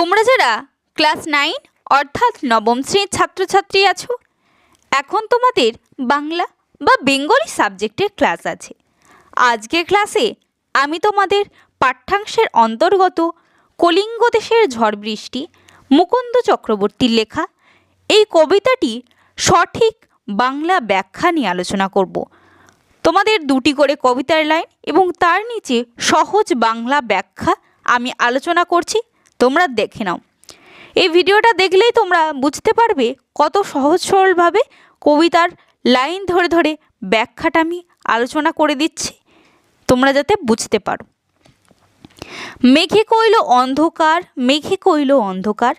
তোমরা যারা class nine অর্থাৎ নবম শ্রেণির ছাত্রছাত্রী আছো, এখন তোমাদের বাংলা বা বেঙ্গলি সাবজেক্টের ক্লাস আছে। আজকের ক্লাসে আমি তোমাদের পাঠ্যাংশের অন্তর্গত কলিঙ্গ দেশের ঝড় বৃষ্টি, মুকুন্দ চক্রবর্তীর লেখা এই কবিতাটি সঠিক বাংলা ব্যাখ্যা নিয়ে আলোচনা করব। তোমাদের দুটি করে কবিতার লাইন এবং তার নিচে সহজ বাংলা ব্যাখ্যা আমি আলোচনা করছি। তোমরা দেখে নাও। এই ভিডিওটা দেখলেই তোমরা বুঝতে পারবে কত সহজ সরলভাবে কবিতার লাইন ধরে ধরে ব্যাখ্যাটা আমি আলোচনা করে দিচ্ছি, তোমরা যাতে বুঝতে পারো। মেঘে কইল অন্ধকার, মেঘে কইল অন্ধকার,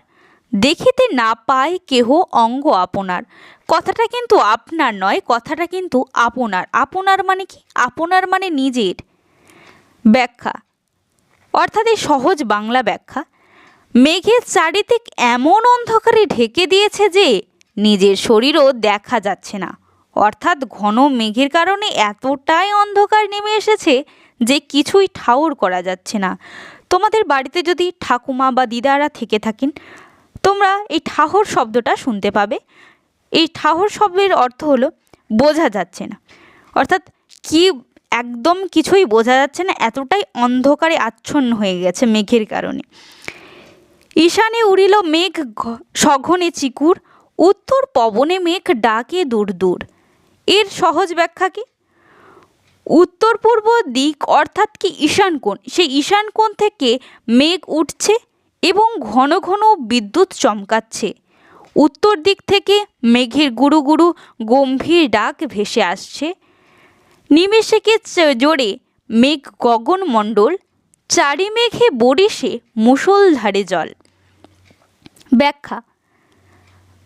দেখিতে না পায় কেহ অঙ্গ আপনার। কথাটা কিন্তু আপনার নয়, কথাটা কিন্তু আপনার। আপনার মানে কি? আপনার মানে নিজের ব্যাখ্যা। অর্থাৎ এই সহজ বাংলা ব্যাখ্যা। মেঘের চারিদিক এমন অন্ধকারে ঢেকে দিয়েছে যে নিজের শরীরও দেখা যাচ্ছে না। অর্থাৎ ঘন মেঘের কারণে এতটাই অন্ধকার নেমে এসেছে যে কিছুই ঠাউর করা যাচ্ছে না। তোমাদের বাড়িতে যদি ঠাকুমা বা দিদারা থেকে থাকেন, তোমরা এই ঠাহর শব্দটা শুনতে পাবে। এই ঠাহর শব্দের অর্থ হলো বোঝা যাচ্ছে না। অর্থাৎ কি একদম কিছুই বোঝা যাচ্ছে না, এতটাই অন্ধকারে আচ্ছন্ন হয়ে গেছে মেঘের কারণে। ঈশানে উড়িল মেঘ সঘনে চিকুর, উত্তর পবনে মেঘ ডাকে দূর দূর। এর সহজ ব্যাখ্যা কি? উত্তর পূর্ব দিক অর্থাৎ কি ঈশান কোণ? সেই ঈশান কোণ থেকে মেঘ উঠছে এবং ঘন ঘন বিদ্যুৎ চমকাচ্ছে। উত্তর দিক থেকে মেঘের গুরু গুরু গম্ভীর ডাক ভেসে আসছে। নিমেষেকে জোরে মেঘ গগনমণ্ডল চারি মেঘে বরিশে মুষলধারে জল। ব্যাখ্যা।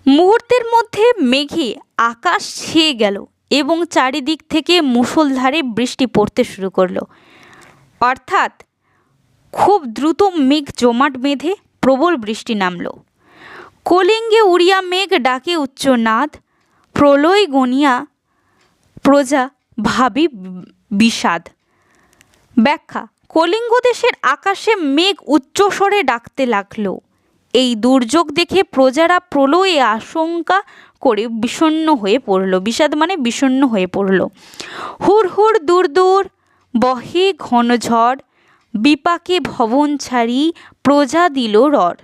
মুহূর্তের মধ্যে মেঘে আকাশ ছেয়ে গেল এবং চারিদিক থেকে মুষলধারে বৃষ্টি পড়তে শুরু করল। অর্থাৎ খুব দ্রুত মেঘ জমাট বেঁধে প্রবল বৃষ্টি নামল। কলিঙ্গে উড়িয়া মেঘ ডাকে উচ্চনাদ, প্রলয় গনিয়া প্রজা ভাবি বিষাদ। ব্যাখ্যা, কলিঙ্গ দেশের আকাশে মেঘ উচ্চস্বরে ডাকতে লাগল। এই দুর্যোগ দেখে প্রজারা প্রলয়ে আশঙ্কা করে বিষণ্ণ হয়ে পড়ল। বিষাদ মানে বিষণ্ণ হয়ে পড়ল। হুর হুর দূর দূর, বহে ঘন ঝড়, বিপাকে ভবন ছাড়ি প্রজা দিল রর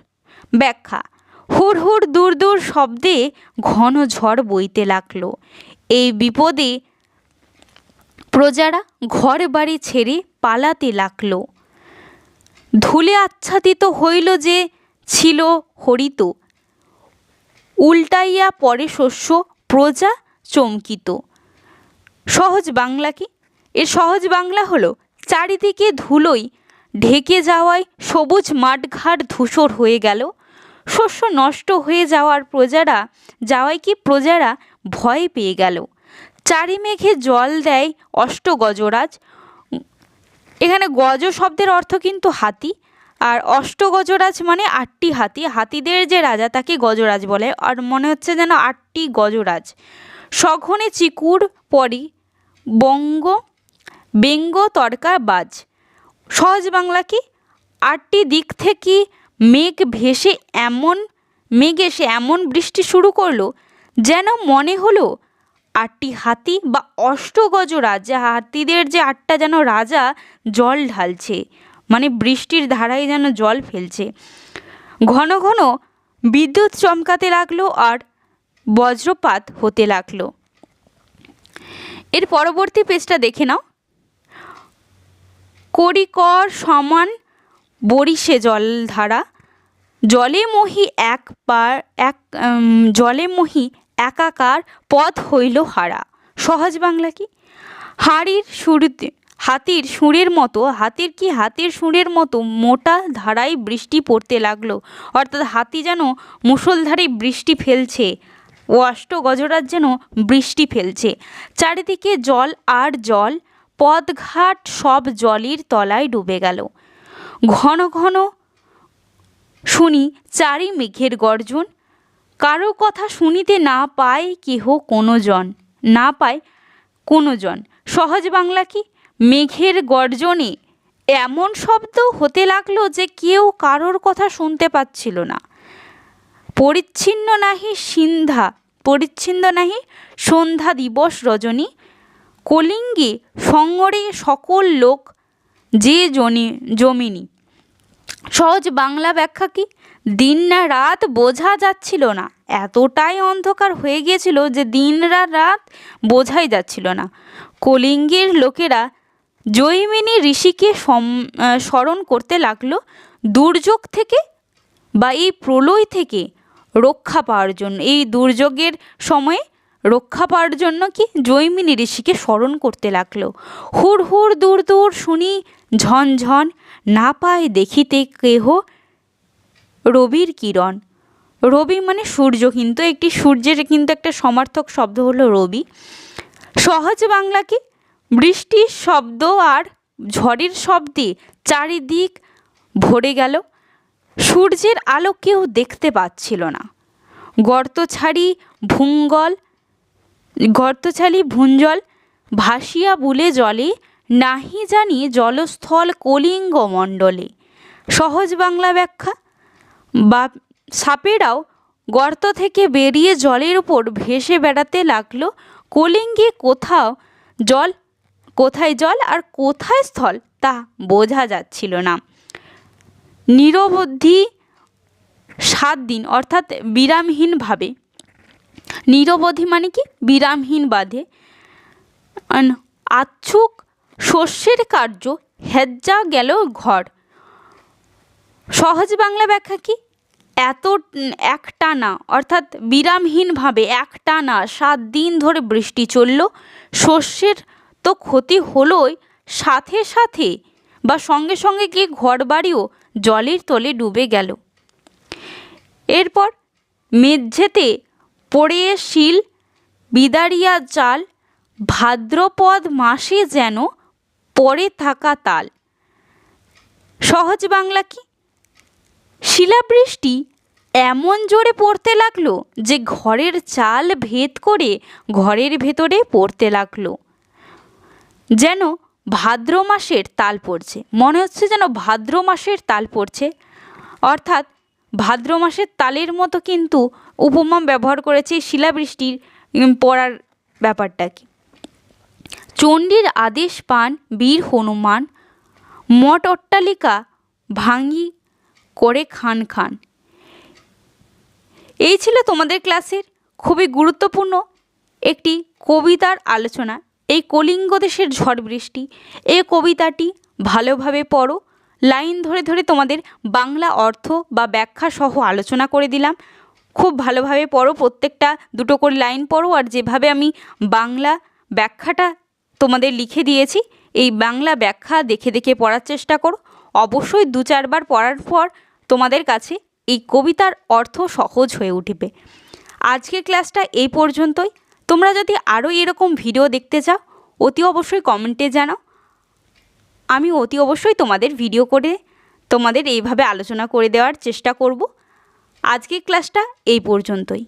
ব্যাখ্যা, হুর হুর দূর দূর শব্দে ঘন ঝড় বইতে লাগল। এই বিপদে প্রজারা ঘর বাড়ি ছেড়ে পালাতে লাগল। ধুলে আচ্ছাদিত হইল যে ছিল হরিত। উল্টাইয়া পরে শস্য, প্রজা চমকিত। সহজ বাংলা কি? এর সহজ বাংলা হলো, চারিদিকে ধুলোই ঢেকে যাওয়ায় সবুজ মাঠঘাট ধূসর হয়ে গেল। শস্য নষ্ট হয়ে যাওয়ার প্রজারা, যাওয়ায় কি প্রজারা ভয় পেয়ে গেল। চারি মেঘে জল দেয় অষ্টগজরাজ। এখানে গজ শব্দের অর্থ কিন্তু হাতি। আর অষ্ট গজরাজ মানে আটটি হাতি। হাতিদের যে রাজা তাকে গজরাজ বলে। আর মনে হচ্ছে যেন আটটি গজরাজ। সঘনে চিকুর, পরি, বঙ্গ, বেঙ্গ, তর্কা, বাজ। সহজ বাংলা কি? আটটি দিক থেকে মেঘ ভেসে এমন, মেঘ এসে এমন বৃষ্টি শুরু করল যেন মনে হলো আটটি হাতি বা অষ্টগজরাজ। যে হাতিদের যে আটটা যেন রাজা জল ঢালছে। মানে বৃষ্টির ধারায় যেন জল ফেলছে। ঘন ঘন বিদ্যুৎ চমকাতে লাগল আর বজ্রপাত হতে লাগল। এর পরবর্তী পেজটা দেখে নাও। করিকর সমান বরিশে জলধারা জলে মহি এক পার, এক জলে মহি একাকার পথ হইল হারা। সহজ বাংলা কি? হাড়ির সুরতে হাতির সুরের মতো, হাতির কি হাতির সুরের মতো মোটা ধারায় বৃষ্টি পড়তে লাগল। অর্থাৎ হাতি যেন মুষলধারে বৃষ্টি ফেলছে ও অষ্ট গজরাজ যেন বৃষ্টি ফেলছে। চারিদিকে জল আর জল, পথঘাট সব জলের তলায় ডুবে গেল। ঘন ঘন শুনি চারি মেঘের গর্জন, কারও কথা শুনিতে না পায় কেহ কোনো জন না পায় কোনো জন সহজ বাংলা কি? মেঘের গর্জনে এমন শব্দ হতে লাগল যে কেউ কারোর কথা শুনতে পাচ্ছিল না। পরিচ্ছিন্ন নাহি সিন্ধা, পরিচ্ছিন্ন নাহি সন্ধ্যা দিবস রজনী, কলিঙ্গে সঙ্গরে সকল লোক যে জনি, জমিনি। সহজ বাংলা ব্যাখ্যা কি? দিন না রাত বোঝা যাচ্ছিল না। এতটাই অন্ধকার হয়ে গিয়েছিল যে দিন রাত বোঝাই যাচ্ছিল না। কলিঙ্গের লোকেরা জৈমিনী ঋষিকে সম- স্মরণ করতে লাগল দুর্যোগ থেকে বা এই প্রলয় থেকে রক্ষা পাওয়ার জন্য। এই দুর্যোগের সময়ে রক্ষা পাওয়ার জন্য কি জৈমিনী ঋষিকে স্মরণ করতে লাগল। হুর হুর দূর দূর শুনি ঝন ঝন, না পায় দেখিতে কেহ রবির কিরণ। রবি মানে সূর্য কিন্তু একটি সূর্যের কিন্তু একটা সমার্থক শব্দ হলো রবি। সহজ বাংলা কি? বৃষ্টির শব্দ আর ঝড়ের শব্দে চারিদিক ভরে গেল। সূর্যের আলো কেউ দেখতে পাচ্ছিল না। গর্ত ছাড়ি ভুঙ্গল গর্ত ছাড়ি ভুঞ্জল ভাসিয়া বুলে জলে, নাহি জানি জলস্থল কলিঙ্গ মণ্ডলে। সহজ বাংলা ব্যাখ্যা, বা সাপেরাও গর্ত থেকে বেরিয়ে জলের উপর ভেসে বেড়াতে লাগল। কলিঙ্গে কোথাও জল কোথায় জল আর কোথায় স্থল তা বোঝা যাচ্ছিল না। নিরবধি সাত দিন, অর্থাৎ বিরামহীনভাবে। নিরবধি মানে কি? বিরামহীন বাঁধে। আচ্ছুক শস্যের কার্য হেজ্জা গেল ঘর। সহজ বাংলা ব্যাখ্যা কি? এত একটানা অর্থাৎ বিরামহীনভাবে একটানা সাত দিন ধরে বৃষ্টি চলল, শস্যের তো ক্ষতি হলোই সাথে সাথে বা সঙ্গে সঙ্গে গিয়ে ঘরবাড়িও জলের তলে ডুবে গেল। এরপর মেঝেতে পড়ে শিল, বিদারিয়া চাল ভাদ্রপদ মাসে যেন পড়ে থাকা তাল। সহজ বাংলা কি? শিলাবৃষ্টি এমন জোরে পড়তে লাগল যে ঘরের চাল ভেদ করে ঘরের ভেতরে পড়তে লাগল। যেন ভাদ্র মাসের তাল পড়ছে। মনে হচ্ছে যেন ভাদ্র মাসের তাল পড়ছে। অর্থাৎ ভাদ্র মাসের তালের মতো কিন্তু উপমা ব্যবহার করেছে শিলাবৃষ্টির পড়ার ব্যাপারটাকে। চণ্ডীর আদেশ পান বীর হনুমান, মঠ অট্টালিকা ভাঙ্গি করে খান খান। এই ছিল তোমাদের ক্লাসের খুবই গুরুত্বপূর্ণ একটি কবিতার আলোচনা। এই কলিঙ্গ দেশের ঝড় বৃষ্টি এই কবিতাটি ভালোভাবে পড়ো। লাইন ধরে ধরে তোমাদের বাংলা অর্থ বা ব্যাখ্যা সহ আলোচনা করে দিলাম। খুব ভালোভাবে পড়ো, প্রত্যেকটা দুটো করে লাইন পড়ো আর যেভাবে আমি বাংলা ব্যাখ্যাটা তোমাদের লিখে দিয়েছি, এই বাংলা ব্যাখ্যা দেখে দেখে পড়ার চেষ্টা করো। অবশ্যই দু চারবার পড়ার পর তোমাদের কাছে এই কবিতার অর্থ সহজ হয়ে উঠবে। আজকের ক্লাসটা এই পর্যন্তই। তোমরা যদি আরও এরকম ভিডিও দেখতে চাও, অতি অবশ্যই কমেন্টে জানাও। আমি অতি অবশ্যই তোমাদের ভিডিও করে, তোমাদের এইভাবে আলোচনা করে দেওয়ার চেষ্টা করব। আজকের ক্লাসটা এই পর্যন্তই।